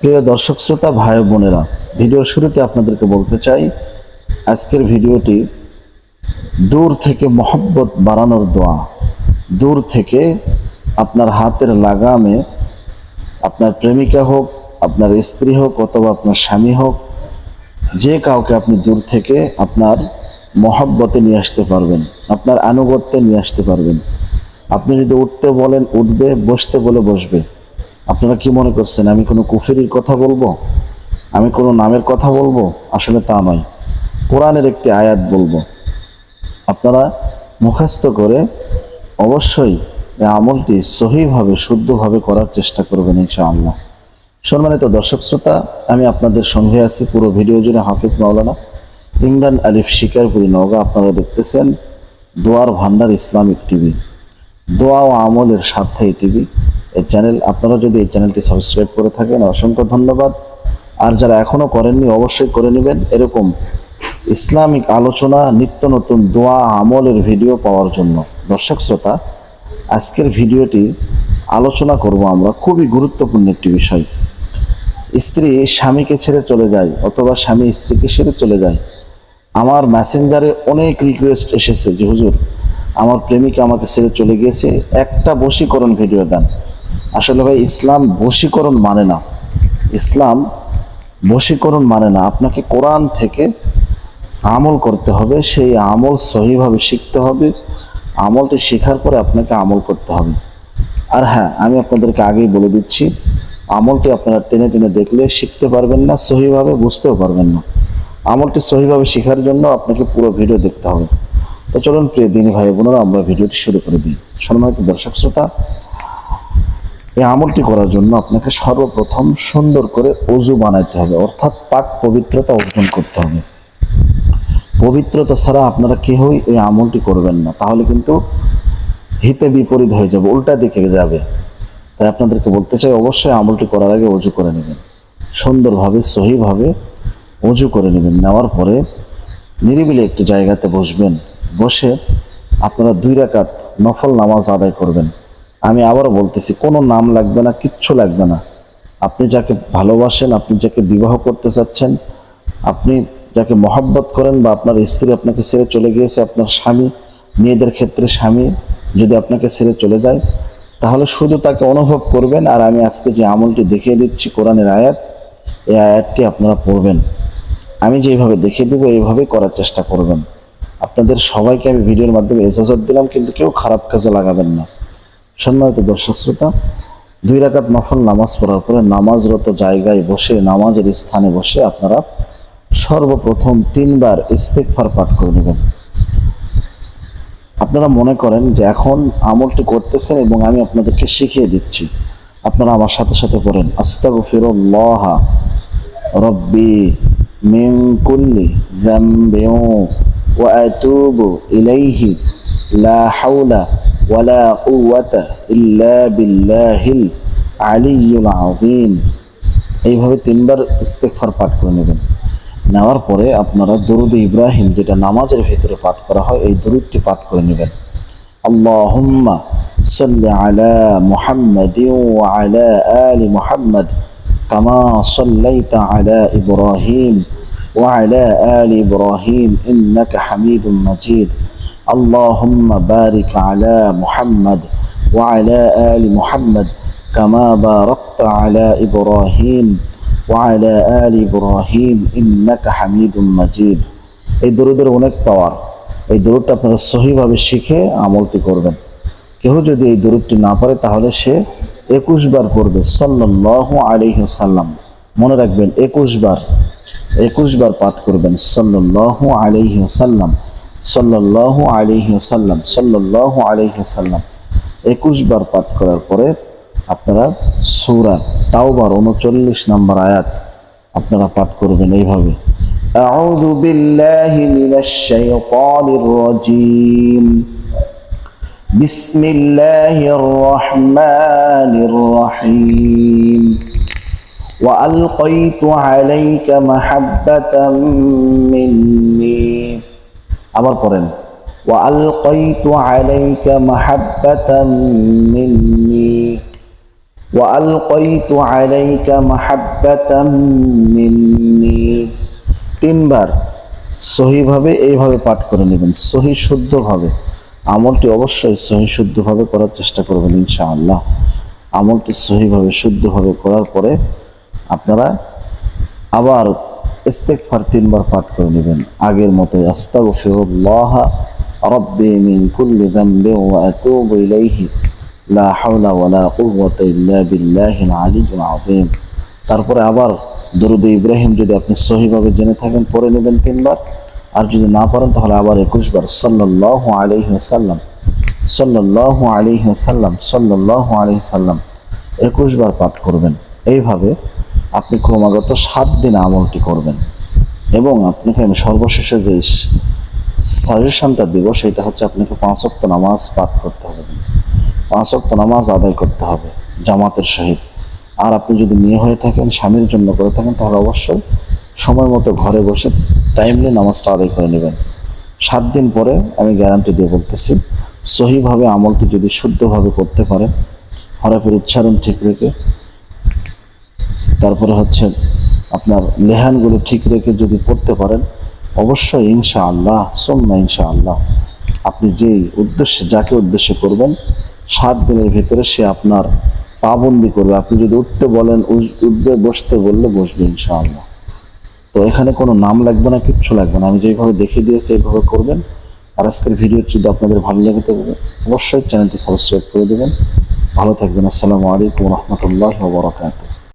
প্রিয় দর্শক শ্রোতা, ভাই বোনেরা, ভিডিওর শুরুতে আপনাদেরকে বলতে চাই, আজকের ভিডিওটি দূর থেকে মহব্বত বাড়ানোর দোয়া। দূর থেকে আপনার হাতের লাগামে আপনার প্রেমিকা হোক, আপনার স্ত্রী হোক অথবা আপনার স্বামী হোক, যে কাউকে আপনি দূর থেকে আপনার মহব্বতে নিয়ে আসতে পারবেন, আপনার আনুগত্যে নিয়ে আসতে পারবেন। আপনি যদি উঠতে বলেন, উঠবে, বসতে বলে বসবে। আপনারা কি মনে করছেন, আমি কোনো কুফেরির কথা বলব? আমি কোনো নামের কথা বলব? আসলে তা নয়। কোরআনের একটি আয়াত বলব। আপনারা মুখস্থ করে অবশ্যই এই আমলটি সহিভাবে, শুদ্ধভাবে করার চেষ্টা করবেন ইনশাআল্লাহ। সম্মানিত দর্শক শ্রোতা, আমি আপনাদের সঙ্গে আছি পুরো ভিডিও জুড়ে হাফিজ মাওলানা ইমরান আলিফ শিকারপুরি নওগাঁ। আপনারা দেখতেছেন দোয়ার ভান্ডার ইসলামিক টিভি, দোয়া ও আমলের স্বার্থে এই টিভি। এই চ্যানেল আপনারা যদি এই চ্যানেলটি সাবস্ক্রাইব করে থাকেন, অসংখ্য ধন্যবাদ। আর যারা এখনও করেননি, অবশ্যই করে নেবেন। এরকম ইসলামিক আলোচনা, নিত্য নতুন দোয়া, আমলের ভিডিও পাওয়ার জন্য। দর্শক শ্রোতা, আজকের ভিডিওটি আলোচনা করব আমরা খুবই গুরুত্বপূর্ণ একটি বিষয়। স্ত্রী স্বামীকে ছেড়ে চলে যায় অথবা স্বামী স্ত্রীকে ছেড়ে চলে যায়। আমার ম্যাসেঞ্জারে অনেক রিকোয়েস্ট এসেছে যে, হুজুর, আমার প্রেমিকা আমাকে ছেড়ে চলে গিয়েছে, একটা বশীকরণ ভিডিও দেন। আসলে ভাই, ইসলাম বশীকরণ মানে না। ইসলাম বশীকরণ মানে না। আপনাকে কোরআন থেকে আমল করতে হবে, সেই আমল সহিভাবে শিখতে হবে। আমলটি শেখার পরে আপনাকে আমল করতে হবে। আর হ্যাঁ আমি আপনাদেরকে আগেই বলে দিচ্ছি, আমলটি আপনারা টেনে টেনে দেখলে শিখতে পারবেন না, সহিভাবে বুঝতেও পারবেন না। আমলটি সহিভাবে শেখার জন্য আপনাকে পুরো ভিডিও দেখতে হবে। তো চলুন, প্রিয় দিনী ভাই বোনেরা, আমরা ভিডিওটি শুরু করে দিই। সম্মানিত দর্শক শ্রোতা এই আমলটি করার জন্য আপনাকে সর্বপ্রথম সুন্দর করে অজু বানাইতে হবে, অর্থাৎ পাক পবিত্রতা অর্জন করতে হবে। পবিত্রতা ছাড়া আপনারা কেউই এই আমলটি করবেন না, তাহলে কিন্তু হিতে বিপরীত হয়ে যাবে, উল্টা দিকে যাবে। তাই আপনাদেরকে বলতে চাই, অবশ্যই আমলটি করার আগে অজু করে নেবেন। সুন্দরভাবে, সহিভাবে অজু করে নেবেন। নেওয়ার পরে নিরিবিলি একটি জায়গাতে বসবেন, বসে আপনারা দুই রাকাত নফল নামাজ আদায় করবেন। আমি আবারও বলতেছি, কোনো নাম লাগবে না, কিচ্ছু লাগবে না। আপনি যাকে ভালোবাসেন, আপনি যাকে বিবাহ করতে চাচ্ছেন, আপনি যাকে মহব্বত করেন বা আপনার স্ত্রী আপনাকে ছেড়ে চলে গিয়েছে, আপনার স্বামী, মেয়েদের ক্ষেত্রে স্বামী যদি আপনাকে ছেড়ে চলে যায়, তাহলে শুধু তাকে অনুভব করবেন আর আমি আজকে যে আমলটি দেখিয়ে দিচ্ছি কোরআনের আয়াত, এই আয়াতটি আপনারা পড়বেন। আমি যেইভাবে দেখিয়ে দেবো, এইভাবেই করার চেষ্টা করবেন। আপনাদের সবাইকে আমি ভিডিওর মাধ্যমে এজাজত দিলাম, কিন্তু কেউ খারাপ কাজে লাগাবেন না। সম্মানিত দর্শক শ্রোতা, দুই রাকাত নফল নামাজ পড়ার পরে নামাজরত জায়গায় বসে, নামাজের স্থানে বসে আপনারা সর্বপ্রথম তিনবার ইস্তেকফার পাঠ করে নেবেন। আপনারা মনে করেন যে এখন আমলটি করতেছেন এবং আমি আপনাদেরকে শিখিয়ে দিচ্ছি। আপনারা আমার সাথে সাথে পড়েন, আস্তাগফিরুল্লাহ রব্বি মিন কুল্লি যামবিন ওয়া আতুবু ইলাইহি লা ওয়ালা কুওয়াতা ইল্লা বিল্লাহিল আলিয়্যুল আযীম এইভাবে তিনবার ইস্তেগফার পাঠ করে নেবেন। নেওয়ার পরে আপনারা দরুদ ইব্রাহিম, যেটা নামাজের ভিতরে পাঠ করা হয়, এই দরুদটি পাঠ করে নেবেন। আল্লাহুম্মা সাল্লি আলা মুহাম্মাদিন ওয়া আলা আলি মুহাম্মাদ কামা সাল্লাইতা আলা ইব্রাহিম ওয়া আলা আলি ইব্রাহিম ইন্নাকা হামিদুম মাজিদ। اللهم بارك على محمد وعلى آل محمد كما باركت على إبراهيم وعلى آل إبراهيم إنك حميد مجيد এই দরুদের অনেক পাওয়ার এই দরুদটা আপনারা সহিভাবে শিখে আমলটি করবেন কেউ যদি এই দরুদটি না পারে তাহলে সে একুশ বার পড়বে সল্লাহ আলিহ সাল্লাম মনে রাখবেন একুশ বার একুশ বার পাঠ করবেন সল্লাহ আলিহ সাল্লাম সল্লাহ আলিহ সাল্লাম সল্লাহ আলিহ সাল্লাম একুশ বার পাঠ করার পরে আপনারা সৌরা তাওবার উনচল্লিশ নম্বর আয়াত আপনারা পাঠ করবেন এইভাবে أعوذ بالله من الشيطان الرجيم بسم الله الرحمن الرحيم وألقيت عليك محبة مني আবার পড়েন। ওয়া আলকাইতু আলাইকা মিন্নি। মিন্নি। তিনবার সহিভাবে এইভাবে পাঠ করে নেবেন, সহি শুদ্ধভাবে। আমলটি অবশ্যই সহি শুদ্ধভাবে করার চেষ্টা করবেন ইনশাআল্লাহ। আমলটি সহিভাবে শুদ্ধভাবে করার পরে আপনারা আবার ইস্তেকফার তিনবার পাঠ করে নেবেন। আগের মতোই আস্তাগফিরুল্লাহ, রব্বি মিন কুল্লি যামবি ওয়া আতুবু ইলাইহি। লা হাওলা ওয়ালা কুওয়াতা ইল্লা বিল্লাহিল আলিয়্যিল আযীম। তারপরে আবার দরুদ ইব্রাহিম যদি আপনি সহিভাবে জেনে থাকেন, পড়ে নেবেন তিনবার। আর যদি না পারেন, তাহলে আবার একুশ বার সাল্লাল্লাহু আলাইহি ওয়াসাল্লাম, সাল্লাল্লাহু আলাইহি ওয়াসাল্লাম, সাল্লাল্লাহু আলাইহি সাল্লাম একুশ বার পাঠ করবেন। এইভাবে আপনি ক্রমাগত সাত দিন আমলটি করবেন। এবং আপনাকে আমি সর্বশেষে যে সাজেশনটা দিব, সেটা হচ্ছে আপনাকে পাঁচ ওয়াক্ত নামাজ পাঠ করতে হবে। পাঁচ ওয়াক্ত নামাজ আদায় করতে হবে জামাতের সহিত। আর আপনি যদি মেয়ে হয়ে থাকেন, স্বামীর জন্য করে থাকেন, তাহলে অবশ্যই সময় মতো ঘরে বসে টাইমলি নামাজটা আদায় করে নেবেন। সাত দিন পরে আমি গ্যারান্টি দিয়ে বলতেছি, সহিভাবে আমলটি যদি শুদ্ধভাবে করতে পারেন, হরফের উচ্চারণ ঠিক রেখে তারপরে হচ্ছে আপনার লেহানগুলো ঠিক রেখে যদি পড়তে পারেন, অবশ্যই ইনশা আল্লাহ সোম্মা ইনশা আল্লাহ আপনি যেই উদ্দেশ্যে, যাকে উদ্দেশ্যে করবেন, সাত দিনের ভিতরে সে আপনার পাবন্দি করবে। আপনি যদি উঠতে বলেন উঠবে, বসতে বললে বসবে ইনশাআল্লাহ। তো এখানে কোনো নাম লাগবে না, কিচ্ছু লাগবে না। আমি যেভাবে দেখিয়ে দিয়েছি, এইভাবে করবেন। আর আজকের ভিডিও যদি আপনাদের ভালো লাগে থাকবে অবশ্যই চ্যানেলটি সাবস্ক্রাইব করে দেবেন। ভালো থাকবেন। আসসালামু আলাইকুম রহমতুল্লাহ বরকাত